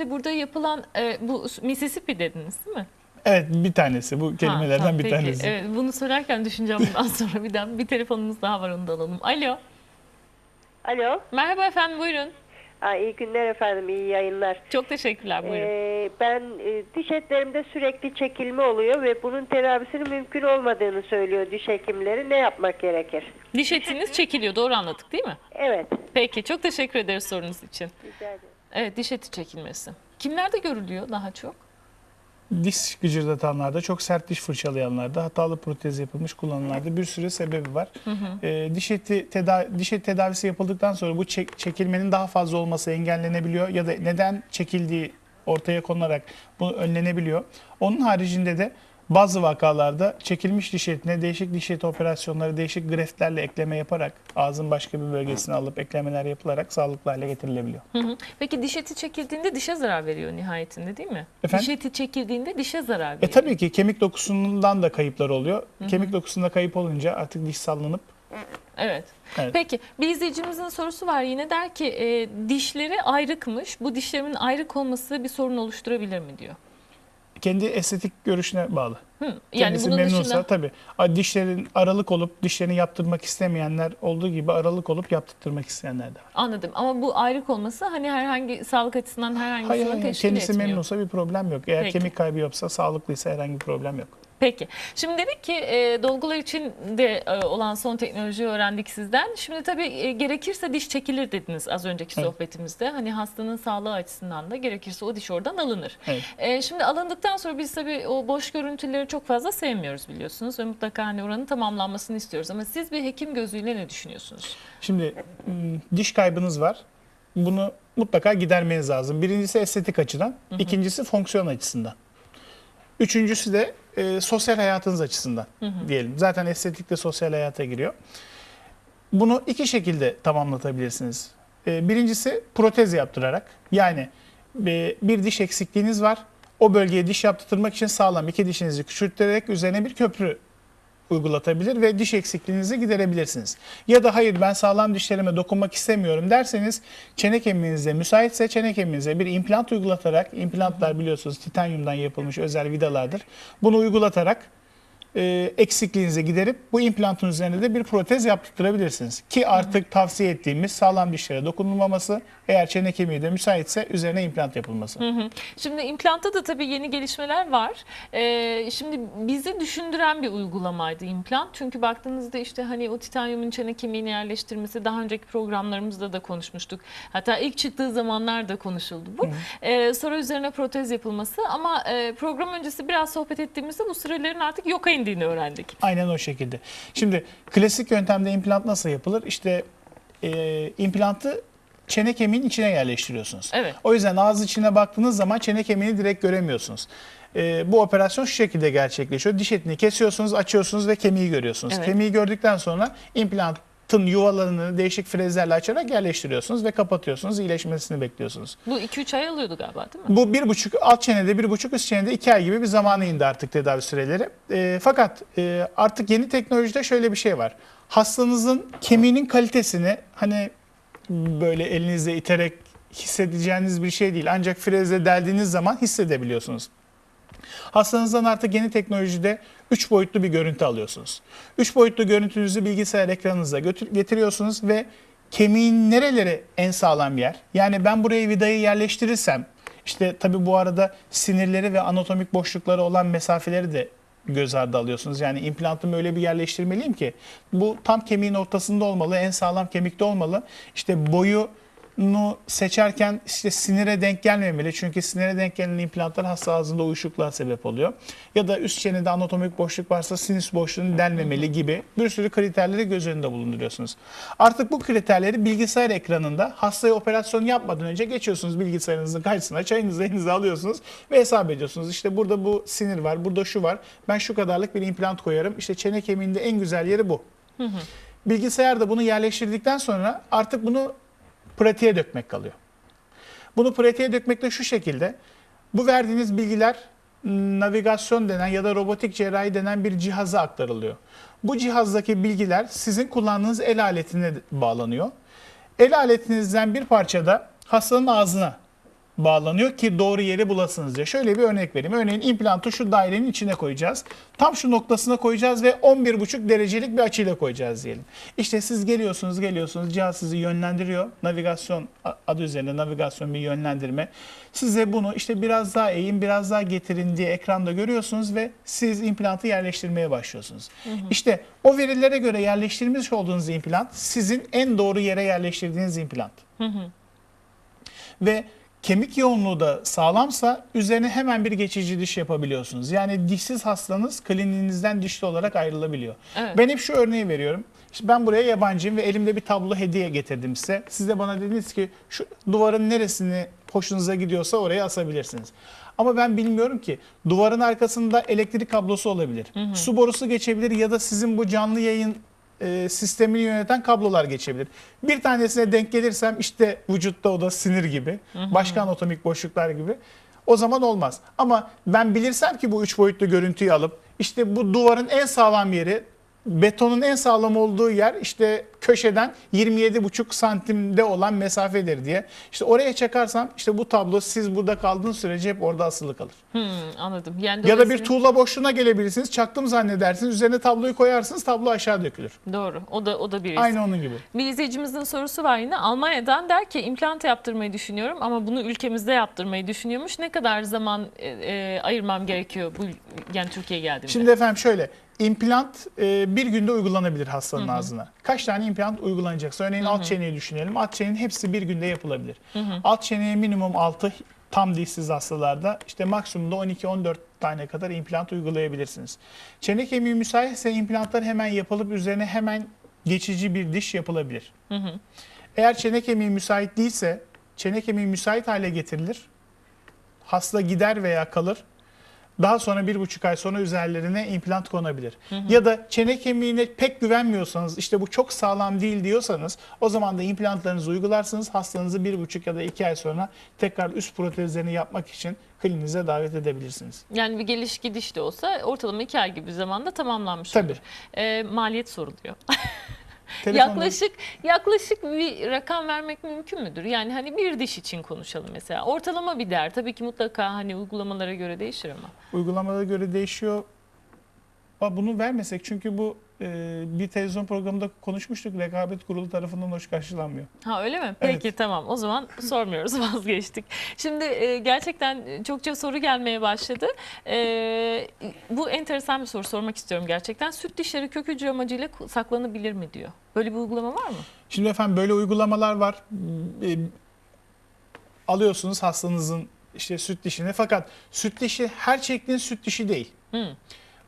şimdi burada yapılan e, bu Mississippi dediniz değil mi? Evet bir tanesi bu kelimelerden Ha, tamam, bir peki. tanesi. Evet, bunu söylerken düşüneceğim bundan sonra bir daha bir telefonumuz daha var onu da alalım. Alo. Alo. Merhaba efendim buyurun. Aa, iyi günler efendim, iyi yayınlar. Çok teşekkürler buyurun. Ee, ben e, diş etlerimde sürekli çekilme oluyor ve bunun tedavisinin mümkün olmadığını söylüyor diş hekimleri. Ne yapmak gerekir? Diş etiniz çekiliyor doğru anladık değil mi? Evet. Peki çok teşekkür ederiz sorunuz için. Rica ederim. Evet diş eti çekilmesi. Kimlerde görülüyor daha çok? Diş gıcırdatanlarda, çok sert diş fırçalayanlarda, hatalı protez yapılmış kullananlarda bir sürü sebebi var. Ee, diş eti teda- diş eti tedavisi yapıldıktan sonra bu çek- çekilmenin daha fazla olması engellenebiliyor ya da neden çekildiği ortaya konularak bu önlenebiliyor. Onun haricinde de bazı vakalarda çekilmiş diş etine değişik diş eti operasyonları, değişik greftlerle ekleme yaparak ağzın başka bir bölgesine alıp eklemeler yapılarak sağlıklı hale getirilebiliyor. Hı hı. Peki diş eti çekildiğinde dişe zarar veriyor nihayetinde değil mi? Efendim? Diş eti çekildiğinde dişe zarar veriyor. E tabii ki kemik dokusundan da kayıplar oluyor. Kemik dokusunda kayıp olunca artık diş sallanıp Evet. Evet. Peki bir izleyicimizin sorusu var yine der ki e, dişleri ayrıkmış. Bu dişlerimin ayrık olması bir sorun oluşturabilir mi diyor. Kendi estetik görüşüne bağlı. Hı. Yani Kendisi bunun memnunsa dışında tabii. Dişlerin aralık olup dişlerini yaptırmak istemeyenler olduğu gibi aralık olup yaptırtmak isteyenler de var. anladım ama bu ayrık olması hani herhangi sağlık açısından herhangi bir sorun teşkil kendisi etmiyor. memnunsa bir problem yok. Eğer Peki. kemik kaybı yoksa, sağlıklıysa herhangi bir problem yok. Peki. Şimdi dedik ki e, dolgular için de e, olan son teknolojiyi öğrendik sizden. Şimdi tabii e, gerekirse diş çekilir dediniz az önceki Evet. sohbetimizde. Hani hastanın sağlığı açısından da gerekirse o diş oradan alınır. Evet. E, şimdi alındıktan sonra biz tabii o boş görüntüleri çok fazla sevmiyoruz biliyorsunuz ve mutlaka hani oranın tamamlanmasını istiyoruz. Ama siz bir hekim gözüyle ne düşünüyorsunuz? Şimdi diş kaybınız var. Bunu mutlaka gidermeniz lazım. Birincisi estetik açıdan, ikincisi fonksiyon açısından. Üçüncüsü de e, sosyal hayatınız açısından diyelim. Zaten estetik de sosyal hayata giriyor. Bunu iki şekilde tamamlatabilirsiniz. E, birincisi protez yaptırarak. Yani e, bir diş eksikliğiniz var. O bölgeye diş yaptırmak için sağlam iki dişinizi küçülterek üzerine bir köprü uygulatabilir ve diş eksikliğinizi giderebilirsiniz. Ya da hayır ben sağlam dişlerime dokunmak istemiyorum derseniz çene kemiğinize müsaitse çene kemiğinize bir implant uygulatarak implantlar biliyorsunuz titanyumdan yapılmış özel vidalardır. Bunu uygulatarak e, eksikliğinizi giderip bu implantın üzerine de bir protez yaptırabilirsiniz. Ki artık tavsiye ettiğimiz sağlam dişlere dokunulmaması eğer çene kemiği de müsaitse üzerine implant yapılması. Hı hı. Şimdi implantta da tabii yeni gelişmeler var. Ee, şimdi bizi düşündüren bir uygulamaydı implant. Çünkü baktığınızda işte hani o titanyumun çene kemiğine yerleştirmesi daha önceki programlarımızda da konuşmuştuk. Hatta ilk çıktığı zamanlarda konuşuldu bu. Ee, sonra üzerine protez yapılması ama e, program öncesi biraz sohbet ettiğimizde bu sürelerin artık yoka indiğini öğrendik. Aynen o şekilde. Şimdi klasik yöntemde implant nasıl yapılır? İşte e, implantı çene kemiğin içine yerleştiriyorsunuz. Evet. O yüzden ağız içine baktığınız zaman çene kemiğini direkt göremiyorsunuz. E, bu operasyon şu şekilde gerçekleşiyor. Diş etini kesiyorsunuz, açıyorsunuz ve kemiği görüyorsunuz. Evet. Kemiği gördükten sonra implantın yuvalarını değişik frezlerle açarak yerleştiriyorsunuz ve kapatıyorsunuz. İyileşmesini bekliyorsunuz. Bu 2-3 ay alıyordu galiba değil mi? Bu bir buçuk alt çenede bir buçuk üst çenede iki ay gibi bir zamana indi artık tedavi süreleri. E, fakat e, artık yeni teknolojide şöyle bir şey var. Hastanızın kemiğinin kalitesini hani böyle elinizle iterek hissedeceğiniz bir şey değil. Ancak frezle deldiğiniz zaman hissedebiliyorsunuz. Hastanızdan artık yeni teknolojide 3 boyutlu bir görüntü alıyorsunuz. 3 boyutlu görüntünüzü bilgisayar ekranınıza getiriyorsunuz ve kemiğin nereleri en sağlam yer? Yani ben buraya vidayı yerleştirirsem işte tabii bu arada sinirleri ve anatomik boşlukları olan mesafeleri de göz ardı alıyorsunuz. Yani implantımı öyle bir yerleştirmeliyim ki bu tam kemiğin ortasında olmalı, en sağlam kemikte olmalı. İşte boyu nu seçerken işte sinire denk gelmemeli. Çünkü sinire denk gelen implantlar hasta ağzında uyuşukluğa sebep oluyor. Ya da üst çenede anatomik boşluk varsa sinüs boşluğunu delmemeli gibi bir sürü kriterleri göz önünde bulunduruyorsunuz. Artık bu kriterleri bilgisayar ekranında hastaya operasyon yapmadan önce geçiyorsunuz bilgisayarınızın karşısına çayınızı elinize alıyorsunuz ve hesap ediyorsunuz. İşte burada bu sinir var, burada şu var. Ben şu kadarlık bir implant koyarım. İşte çene kemiğinde en güzel yeri bu. Bilgisayarda bunu yerleştirdikten sonra artık bunu pratiğe dökmek kalıyor. Bunu pratiğe dökmek de şu şekilde. Bu verdiğiniz bilgiler m, navigasyon denen ya da robotik cerrahi denen bir cihaza aktarılıyor. Bu cihazdaki bilgiler sizin kullandığınız el aletine bağlanıyor. El aletinizden bir parça da hastanın ağzına bağlanıyor ki doğru yeri bulasınız diye. Şöyle bir örnek vereyim. Örneğin implantı şu dairenin içine koyacağız. Tam şu noktasına koyacağız ve 11,5 derecelik bir açıyla koyacağız diyelim. İşte siz geliyorsunuz geliyorsunuz cihaz sizi yönlendiriyor. Navigasyon adı üzerinde navigasyon bir yönlendirme. Size bunu işte biraz daha eğin biraz daha getirin diye ekranda görüyorsunuz ve siz implantı yerleştirmeye başlıyorsunuz. İşte o verilere göre yerleştirmiş olduğunuz implant sizin en doğru yere yerleştirdiğiniz implant. Ve kemik yoğunluğu da sağlamsa üzerine hemen bir geçici diş yapabiliyorsunuz. Yani dişsiz hastanız kliniğinizden dişli olarak ayrılabiliyor. Evet. Ben hep şu örneği veriyorum. İşte ben buraya yabancıyım ve elimde bir tablo hediye getirdim size. Siz de bana dediniz ki şu duvarın neresini hoşunuza gidiyorsa oraya asabilirsiniz. Ama ben bilmiyorum ki duvarın arkasında elektrik kablosu olabilir. Su borusu geçebilir ya da sizin bu canlı yayın e, sistemini yöneten kablolar geçebilir. Bir tanesine denk gelirsem işte vücutta o da sinir gibi, başka anatomik boşluklar gibi. O zaman olmaz. Ama ben bilirsem ki bu üç boyutlu görüntüyü alıp işte bu duvarın en sağlam yeri betonun en sağlam olduğu yer işte köşeden 27,5 santimde olan mesafedir diye. İşte oraya çakarsam işte bu tablo siz burada kaldığınız sürece hep orada asılı kalır. Hmm, anladım. Yani Ya da bir tuğla boşluğuna gelebilirsiniz. Çaktım zannedersiniz. Üzerine tabloyu koyarsınız. Tablo aşağı dökülür. Doğru. O da o da bir risk. Aynı onun gibi. Bir izleyicimizin sorusu var yine. Almanya'dan der ki implant yaptırmayı düşünüyorum ama bunu ülkemizde yaptırmayı düşünüyormuş. Ne kadar zaman e, e, ayırmam gerekiyor bu yani Türkiye'ye geldiğimde? Şimdi efendim şöyle. İmplant e, bir günde uygulanabilir hastanın ağzına. Kaç tane implant uygulanacaksa örneğin alt çeneyi düşünelim. Alt çenenin hepsi bir günde yapılabilir. Alt çeneye minimum 6 tam dişsiz hastalarda işte maksimumda 12-14 tane kadar implant uygulayabilirsiniz. Çene kemiği müsaitse implantlar hemen yapılıp üzerine hemen geçici bir diş yapılabilir. Eğer çene kemiği müsait değilse çene kemiği müsait hale getirilir. Hasta gider veya kalır. Daha sonra bir buçuk ay sonra üzerlerine implant konabilir. Ya da çene kemiğine pek güvenmiyorsanız işte bu çok sağlam değil diyorsanız o zaman da implantlarınızı uygularsınız. Hastanızı bir buçuk ya da iki ay sonra tekrar üst protezlerini yapmak için kliniğinize davet edebilirsiniz. Yani bir geliş gidiş de olsa ortalama iki ay gibi bir zamanda tamamlanmış Tabii. olur. E, maliyet soruluyor. Telefonla- yaklaşık yaklaşık bir rakam vermek mümkün müdür? Yani hani bir diş için konuşalım mesela. Ortalama bir değer. Tabii ki mutlaka hani uygulamalara göre değişir ama. Uygulamada göre değişiyor. Ama bunu vermesek çünkü bu e, bir televizyon programında konuşmuştuk. Rekabet kurulu tarafından hoş karşılanmıyor. Ha öyle mi? Evet. Peki tamam. O zaman sormuyoruz vazgeçtik. Şimdi e, gerçekten çokça soru gelmeye başladı. E, bu enteresan bir soru sormak istiyorum gerçekten. Süt dişleri kök hücre amacıyla saklanabilir mi diyor. Böyle bir uygulama var mı? Şimdi efendim böyle uygulamalar var. E, alıyorsunuz hastanızın işte süt dişini fakat süt dişi her çektiğiniz süt dişi değil. Hı.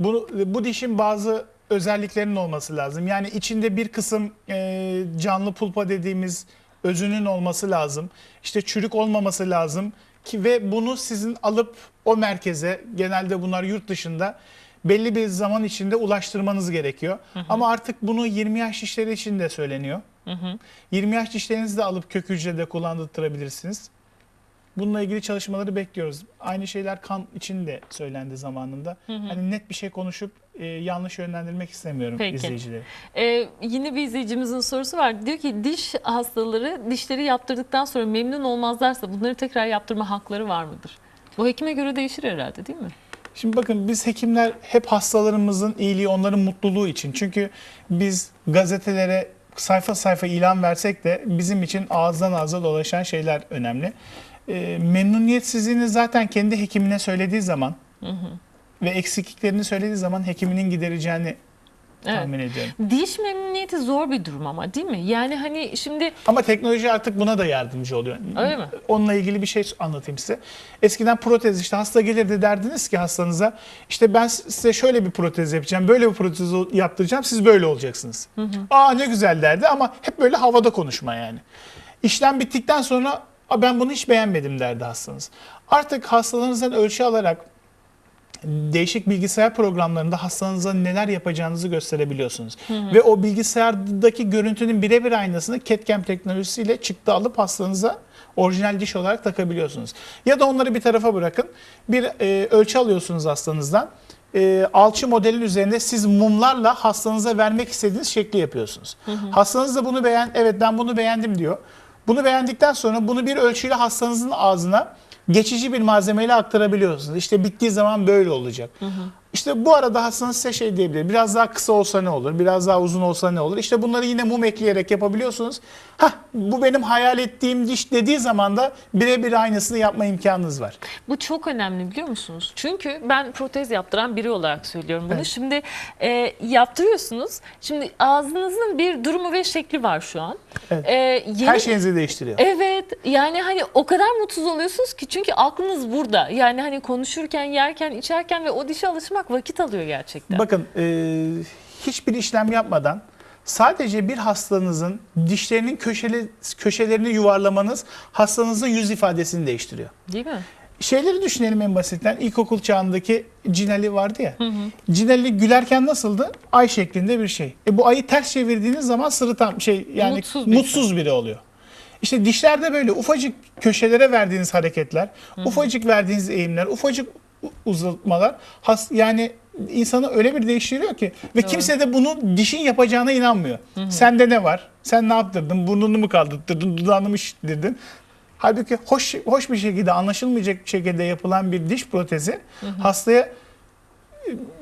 Bu, bu dişin bazı özelliklerinin olması lazım. Yani içinde bir kısım e, canlı pulpa dediğimiz özünün olması lazım. İşte çürük olmaması lazım ki ve bunu sizin alıp o merkeze genelde bunlar yurt dışında belli bir zaman içinde ulaştırmanız gerekiyor. Ama artık bunu 20 yaş dişleri için de söyleniyor. 20 yaş dişlerinizi de alıp kök hücrede kullandırtırabilirsiniz. Bununla ilgili çalışmaları bekliyoruz. Aynı şeyler kan için de söylendi zamanında. Hani net bir şey konuşup e, yanlış yönlendirmek istemiyorum Peki. izleyicileri. Ee, yine bir izleyicimizin sorusu var. Diyor ki diş hastaları dişleri yaptırdıktan sonra memnun olmazlarsa bunları tekrar yaptırma hakları var mıdır? Bu hekime göre değişir herhalde değil mi? Şimdi bakın biz hekimler hep hastalarımızın iyiliği, onların mutluluğu için. Çünkü biz gazetelere sayfa sayfa ilan versek de bizim için ağızdan ağza dolaşan şeyler önemli. E, memnuniyetsizliğini zaten kendi hekimine söylediği zaman ve eksikliklerini söylediği zaman hekiminin gidereceğini Evet. tahmin ediyorum. Diş memnuniyeti zor bir durum ama değil mi? Yani hani şimdi Ama teknoloji artık buna da yardımcı oluyor. Öyle mi? Onunla ilgili bir şey anlatayım size. Eskiden protez işte hasta gelirdi derdiniz ki hastanıza işte ben size şöyle bir protez yapacağım, böyle bir protez yaptıracağım, siz böyle olacaksınız. Aa ne güzel derdi ama hep böyle havada konuşma yani. İşlem bittikten sonra "Aa, ben bunu hiç beğenmedim derdi hastanız. Artık hastalarınızdan ölçü alarak değişik bilgisayar programlarında hastanıza neler yapacağınızı gösterebiliyorsunuz. Ve o bilgisayardaki görüntünün birebir aynısını CAD-CAM teknolojisiyle çıktı alıp hastanıza orijinal diş olarak takabiliyorsunuz. Ya da onları bir tarafa bırakın. Bir e, ölçü alıyorsunuz hastanızdan. E, alçı modelin üzerinde siz mumlarla hastanıza vermek istediğiniz şekli yapıyorsunuz. Hastanız da bunu beğen, evet ben bunu beğendim diyor. Bunu beğendikten sonra bunu bir ölçüyle hastanızın ağzına geçici bir malzemeyle aktarabiliyorsunuz. İşte bittiği zaman böyle olacak. İşte bu arada hastanız size şey diyebilir. Biraz daha kısa olsa ne olur? Biraz daha uzun olsa ne olur? İşte bunları yine mum ekleyerek yapabiliyorsunuz. Hah bu benim hayal ettiğim diş dediği zaman da birebir aynısını yapma imkanınız var. Bu çok önemli biliyor musunuz? Çünkü ben protez yaptıran biri olarak söylüyorum bunu. Evet. Şimdi e, yaptırıyorsunuz. Şimdi ağzınızın bir durumu ve şekli var şu an. Evet. E, yeni- Her şeyinizi değiştiriyor. Evet yani hani o kadar mutsuz oluyorsunuz ki çünkü aklınız burada. Yani hani konuşurken, yerken, içerken ve o dişe alışmak vakit alıyor gerçekten. Bakın e, hiçbir işlem yapmadan sadece bir hastanızın dişlerinin köşeli, köşelerini yuvarlamanız hastanızın yüz ifadesini değiştiriyor. Değil mi? Şeyleri düşünelim en basitten. İlkokul çağındaki Cinali vardı ya. Cinali gülerken nasıldı? Ay şeklinde bir şey. E bu ayı ters çevirdiğiniz zaman sırıtan şey yani Mutsuz mutsuz, bir biri oluyor. İşte dişlerde böyle ufacık köşelere verdiğiniz hareketler, ufacık verdiğiniz eğimler, ufacık uzatmalar has, yani insanı öyle bir değiştiriyor ki ve kimse de bunu dişin yapacağına inanmıyor. Sende ne var? Sen ne yaptırdın? Burnunu mu kaldırttırdın? Dudağını mı şiştirdin? Halbuki hoş hoş bir şekilde anlaşılmayacak şekilde yapılan bir diş protezi hastaya e,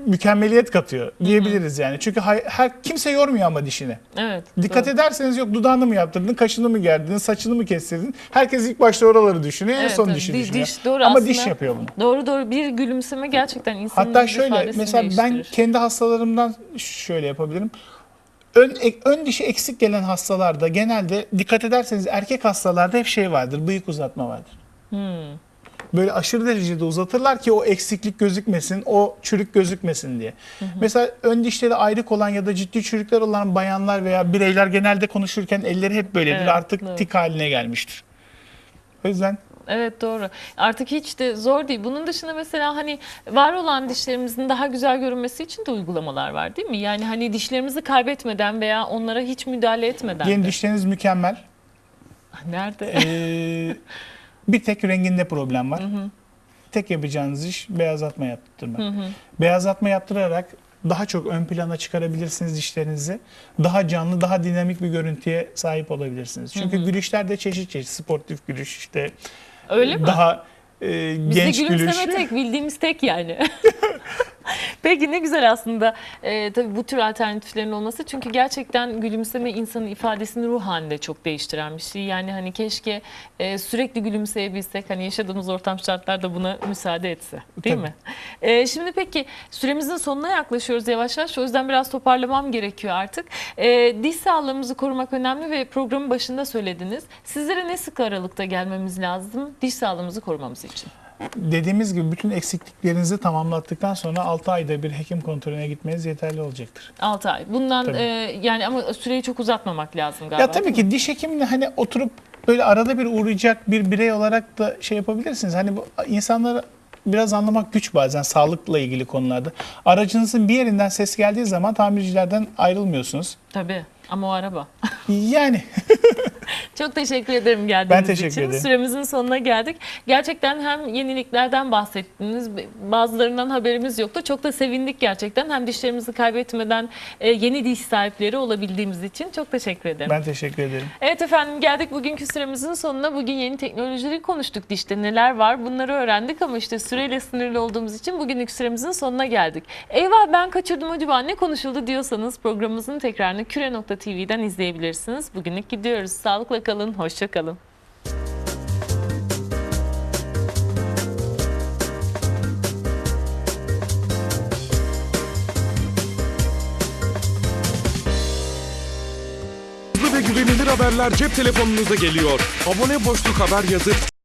mükemmeliyet katıyor diyebiliriz yani. Çünkü hay- her kimse yormuyor ama dişini. Evet. Dikkat doğru. ederseniz yok dudağını mı yaptırdın, kaşını mı gerdin, saçını mı kestirdin? Herkes ilk başta oraları düşünüyor, en Evet, son evet. dişi Di- düşünüyor. diş, doğru ama diş yapıyor bunu. Doğru doğru bir gülümseme gerçekten insanın Hatta şöyle mesela ben değiştirir. kendi hastalarımdan şöyle yapabilirim. Ön, ön dişi eksik gelen hastalarda genelde dikkat ederseniz erkek hastalarda hep şey vardır, bıyık uzatma vardır. Hmm. Böyle aşırı derecede uzatırlar ki o eksiklik gözükmesin, o çürük gözükmesin diye. Mesela ön dişleri ayrık olan ya da ciddi çürükler olan bayanlar veya bireyler genelde konuşurken elleri hep böyledir. Evet, Artık evet. tik haline gelmiştir. O yüzden Evet doğru. Artık hiç de zor değil. Bunun dışında mesela hani var olan dişlerimizin daha güzel görünmesi için de uygulamalar var değil mi? Yani hani dişlerimizi kaybetmeden veya onlara hiç müdahale etmeden. yeni de. dişleriniz mükemmel. Nerede? Ee, bir tek renginde problem var. Tek yapacağınız iş beyazlatma yaptırmak. Beyazlatma yaptırarak daha çok ön plana çıkarabilirsiniz dişlerinizi. Daha canlı, daha dinamik bir görüntüye sahip olabilirsiniz. Çünkü gülüşler de çeşit çeşit. Sportif gülüş, işte Öyle mi? daha e, Bizde genç gülümseme gülüş. tek bildiğimiz tek yani. Peki ne güzel aslında e, tabii bu tür alternatiflerin olması çünkü gerçekten gülümseme insanın ifadesini ruh halinde çok değiştiren bir şey. Yani hani keşke e, sürekli gülümseyebilsek hani yaşadığımız ortam şartlarda buna müsaade etse değil Tabii. mi? E, şimdi peki süremizin sonuna yaklaşıyoruz yavaş yavaş o yüzden biraz toparlamam gerekiyor artık. E, diş sağlığımızı korumak önemli ve programın başında söylediniz. Sizlere ne sık aralıkta gelmemiz lazım diş sağlığımızı korumamız için? Dediğimiz gibi bütün eksikliklerinizi tamamlattıktan sonra 6 ayda bir hekim kontrolüne gitmeniz yeterli olacaktır. 6 ay. Bundan Tabii. e, yani ama süreyi çok uzatmamak lazım galiba. Ya tabii ki diş hekimine hani oturup böyle arada bir uğrayacak bir birey olarak da şey yapabilirsiniz. Hani bu insanları biraz anlamak güç bazen sağlıkla ilgili konularda. Aracınızın bir yerinden ses geldiği zaman tamircilerden ayrılmıyorsunuz. Tabii ama o araba. Yani Çok teşekkür ederim geldiğiniz Ben teşekkür için. ederim. Süremizin sonuna geldik. Gerçekten hem yeniliklerden bahsettiniz. Bazılarından haberimiz yoktu. Çok da sevindik gerçekten. Hem dişlerimizi kaybetmeden e, yeni diş sahipleri olabildiğimiz için. Çok teşekkür ederim. ben teşekkür ederim. Evet efendim geldik bugünkü süremizin sonuna. Bugün yeni teknolojileri konuştuk. Dişte neler var bunları öğrendik ama işte süreyle sınırlı olduğumuz için bugünlük süremizin sonuna geldik. Eyvah ben kaçırdım acaba ne konuşuldu diyorsanız programımızın tekrarını küre.tv'den izleyebilirsiniz. Bugünlük gidiyoruz. Sağlıkla kalın, hoşça kalın. Hızlı ve güvenilir haberler cep telefonunuza geliyor. Abone boşluk haber yazıp